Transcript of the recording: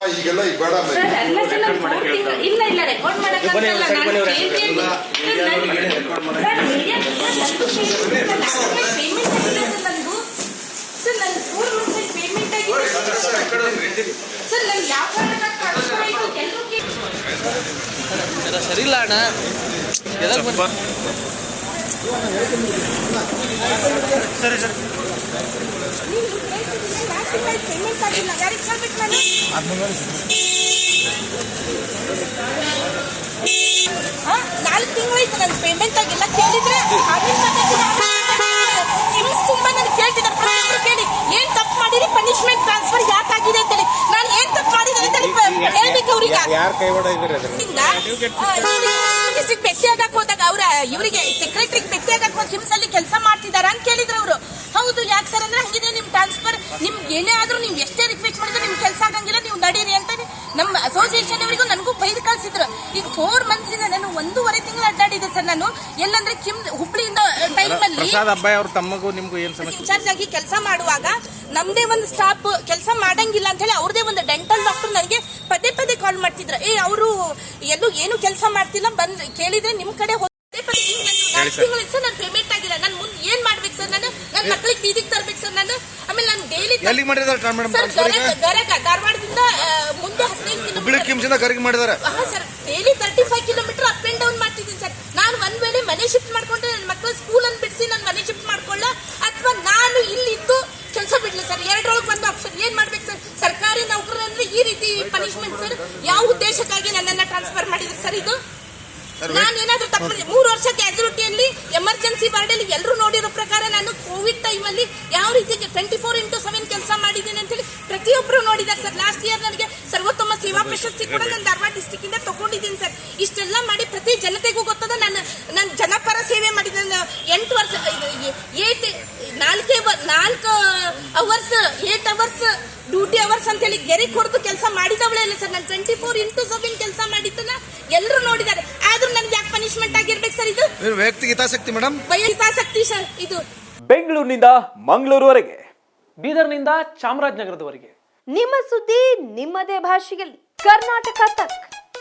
ಈಗೆಲ್ಲ ಈಗ ಬೇಡ ಸರ್ ಇಲ್ಲ ಇಲ್ಲ ರೆಕಾರ್ಡ್ ಮಾಡಕ್ಕಂತಲ್ಲ ನಾನು ಕೇಳ್ತೀನಿ ಸರ್ ನಾನು ಸರ್ ಮೀಡಿಯಾ ನಂದು ಪೇಮೆಂಟ್ ಆಗಿದೆ ಸರ್ ನಂದು ಸರ್ ನನ್ನ ಫೋರ್ ಮಂತ್ಸ್ ಪೇಮೆಂಟ್ ಆಗಿದೆ ಸರ್ ನಾನು ಯಾವ ಕಾರಣಕ್ಕೆ ಟ್ರಾನ್ಸ್ಫರ್ ಆಯಿತು ಎಲ್ಲರೂ ಎಲ್ಲ ಸರಿ ಇಲ್ಲ ಅಣ್ಣ. ಸರಿ ಸರ್. ನಾಲ್ಕು ತಿಂಗಳಾಯ್ತು ನನ್ನ ಪೇಮೆಂಟ್ ಆಗಿಲ್ಲ ಕೇಳಿದ್ರೆ ನಿಮ್ಸ್ ತುಂಬಾ ನನಗೆ ಕೇಳ್ತಿದ್ದಾರೆ ಕೇಳಿ ಏನ್ ತಪ್ಪು ಮಾಡಿರಿ ಪನಿಷ್ಮೆಂಟ್ ಟ್ರಾನ್ಸ್ಫರ್ ಯಾಕಾಗಿದೆ ಅಂತೇಳಿ ನಾನು ಏನ್ ತಪ್ಪು ಮಾಡಿದೆ ಅಂತೇಳಿ ಪ- ಹೇಳ್ಬೇಕು ಅವ್ರಿಗೆ ಯಾರ್ ಕೈ ಹೊಡ ಇದ್ರಿ ಅದ್ರ ಡಿಸ್ಟ್ರಿಕ್ಟ್ ಭೇಟಿ ಆಗಕ್ ಹೋದಾಗ ಅವ್ರ, ಇವರಿಗೆ ಸೆಕ್ರೆಟರಿಗೆ ಬೆಟ್ಟಿ ಆಗಕ್ ಹೋಗಿ ಹಿಮ್ಸಲ್ಲಿ ಕೆಲಸ ಮಾಡ್ತಿದಾರ ಅಂತ ಕೇಳಿದ್ರು ಅವರು ಹೌದು ಯಾಕೆ ಸರ್ ಅಂದ್ರೆ ಹಂಗಿದೆ ನಿಮ್ ಟ್ರಾನ್ಸ್ಫರ್ ನಿಮ್ಗೆ ಏನೇ ಆದ್ರೂ ನೀವು ಎಷ್ಟೇ ರಿಕ್ವೆಸ್ಟ್ ಮಾಡಿದ್ರು ನಿಮ್ಗೆ ಕೆಲಸ ಆಗಂಗಿಲ್ಲ ನೀವು ನಡೀರಿ ಅಂತ ನಮ್ಮ ಅಸೋಸಿಯೇಷನ್ ಅವರಿಗೂ ನನಗೂ ಬೈದು ಕಳ್ಸಿದ್ರು ಈಗ ಫೋರ್ ಮಂತ್ಸ್ ಇಂದ ನಾನು ಒಂದೂವರೆ ತಿಂಗಳು ಅಡ್ಡಾಡಿದೆ ಸರ್ ನಾನು. ಎಲ್ಲಂದ್ರೆ ಕಿಮ್ ಹುಬ್ಳಿಯಿಂದ ಟೈಮ್ ಅಲ್ಲಿ ಪ್ರಸಾದ್ ಅಬ್ಬಾಯಿ ಅವ್ರ ತಮ್ಮಗೂ ನಿಮ್ಗೂ ಏನ್ ಸಮಸ್ಯೆ? ಇನ್ಚಾರ್ಜ್ ಆಗಿ ಕೆಲಸ ಮಾಡುವಾಗ ನಮ್ದೇ ಒಂದು ಸ್ಟಾಫ್ ಕೆಲಸ ಮಾಡಂಗಿಲ್ಲ ಅಂತ ಹೇಳಿ ಅವ್ರದೇ ಒಂದು ಡೆಂಟಲ್ ಡಾಕ್ಟರ್ ನನಗೆ ಪದೇ ಪದೇ ಕಾಲ್ ಮಾಡ್ತಿದ್ರು. ಏ ಅವರು ಎಲ್ಲೂ ಏನು ಕೆಲಸ ಮಾಡ್ತಿಲ್ಲ ಬಂದ್ ಕೇಳಿದ್ರೆ ನಿಮ್ ಕಡೆ ಹೋಗ್- ಪದೇ ನಾನು ಪೇಮೆಂಟ್ ಆಗಿಲ್ಲ. ನಾನು ಮುಂದೆ ಏನ್ ಮಾಡ್ಬೇಕು ಸರ್ ನಾನು? ನನ್ನ ಮಕ್ಳಿಗೆ ಬೀದಿಗೆ ತರ್ಬೇಕು ಸರ್ ನಾನು? ಆಮೇಲೆ ನಾನು ಡೈಲಿ ಎಲ್ಲಿಗೆ ಮಾಡಿದಾರೆ ಮೇಡಮ್ ಸರ್ ಗರಗ ಗರಗ ಧಾರವಾಡದಿಂದ ಆ, ಮುಂದೆ ಹದಿನೈದು ಹುಬ್ಳಿ ಕಿಲೋಮೀಟರ್ ಕಿಮ್ಸಿಂದ ಕರಿಗೆ ಮಾಡಿದಾರೆ? ಹಾ sir daily thirty five kilometre up and down ಮಾಡ್ತಿದ್ದೀನಿ ಸರ್. ನಾನು ಒಂದ್ ವೇಳೆ ಮನೆ ಶಿಫ್ಟ್ ಮಾಡ್ಕೊಂಡ್ರೆ ನನ್ನ ಮಕ್ಕಳು ಸ್ಕೂಲ್ ಅನ್ನು ಬಿಡಿಸಿ ನಾನು ಮನೆ ಶಿಫ್ಟ್ ಮಾಡ್ಕೊಳ್ಳ ಅಥವಾ ನಾನು ಇಲ್ಲಿದ್ದು ಕೆಲಸ ಬಿಡ್ಲಿ ಸರ್. ಎರಡರೊಳಗೆ ಒಂದು ಆಪ್ಷನ್ ಏನ್ ಮಾಡ್ಬೇಕು ಸರ್? ಸರ್ಕಾರಿ ನೌಕರ ಅಂದ್ರೆ ಈ ರೀತಿ ಪನಿಷ್ಮೆಂಟ್ ಸರ್ ಯಾವ ಉದ್ದೇಶಕ್ಕಾಗಿ ನನ್ನನ್ನ ಟ್ರಾನ್ಸ್ಫರ್ ಮಾಡಿದ್ರು ಸರ್ ಇದು? ನಾನು ಏನಾದ್ರೂ ತಪ್ಪು ಮೂರು ವರ್ಷ ಕ್ಯಾಜುಲಿಟಿಯಲ್ಲಿ ಎಮರ್ಜೆನ್ಸಿ ವಾರ್ಡಲ್ಲಿ ಎಲ್ಲರೂ ನೋಡಿರೋ ಪ್ರಕಾರ ನಾನು ಕೋವಿಡ್ ಟೈಮಲ್ಲಿ ಯಾವ ರೀತಿ ಟ್ವೆಂಟಿ ಫೋರ್ ಇಂಟು ಸೆವೆನ್ ಕೆಲಸ ಮಾಡಿದ್ದೀನಿ ಅಂತೇಳಿ ಪ್ರತಿಯೊಬ್ಬರು ನೋಡಿದ್ದಾರೆ ಸರ್. ಲಾಸ್ಟ್ ಇಯರ್ ನನಗೆ ಸರ್ವೋತ್ತಮ ಸೇವಾ ಪ್ರಶಸ್ತಿ ಕೂಡ ನಾನು ಧಾರವಾಡ ಡಿಸ್ಟಿಕ್ ಇಂದ ತಗೊಂಡಿದ್ದೀನಿ ಸರ್. ಇಷ್ಟೆಲ್ಲ ಮಾಡಿ ಪ್ರತಿ ಜನತೆಗೂ ಗೊತ್ತದ ನಾನು ನನ್ನ ಜನಪರ ಸೇವೆ ಮಾಡಿದ ಎಂಟು ವರ್ಷ ಏಟ್ ನಾಲ್ಕೇ ನಾಲ್ಕು hours eight hours duty hours ಅಂತ ಹೇಳಿ ಗೆರೆ ಕೊಡ್ತು ಕೆಲಸ ಮಾಡಿದವಳೇ ಇಲ್ಲ ಸರ್. ನಾನು ಟ್ವೆಂಟಿ ಫೋರ್ ಇಂಟು ಸೆವೆನ್ ಕೆಲಸ ಮಾಡಿದ್ದನ್ನ ಎಲ್ಲರೂ ನೋಡಿದ್ದಾರೆ. ಪನಿಷ್ಮೆಂಟ್ ಆಗಿರ್ಬೇಕು ಸರ್ ಇದು? ವ್ಯಕ್ತಿಗೆ ಹಿತಾಸಕ್ತಿ ಮೇಡಮ್ ಹಿತಾಸಕ್ತಿ ಸರ್ ಇದು. ಬೆಂಗಳೂರಿನಿಂದ ಮಂಗಳೂರುವರೆಗೆ ಬೀದರ್ನಿಂದ ಚಾಮರಾಜನಗರದವರೆಗೆ. ನಿಮ್ಮ ಸುದ್ದಿ ನಿಮ್ಮದೇ ಭಾಷೆಯಲ್ಲಿ. ಕರ್ನಾಟಕ ತಕ್.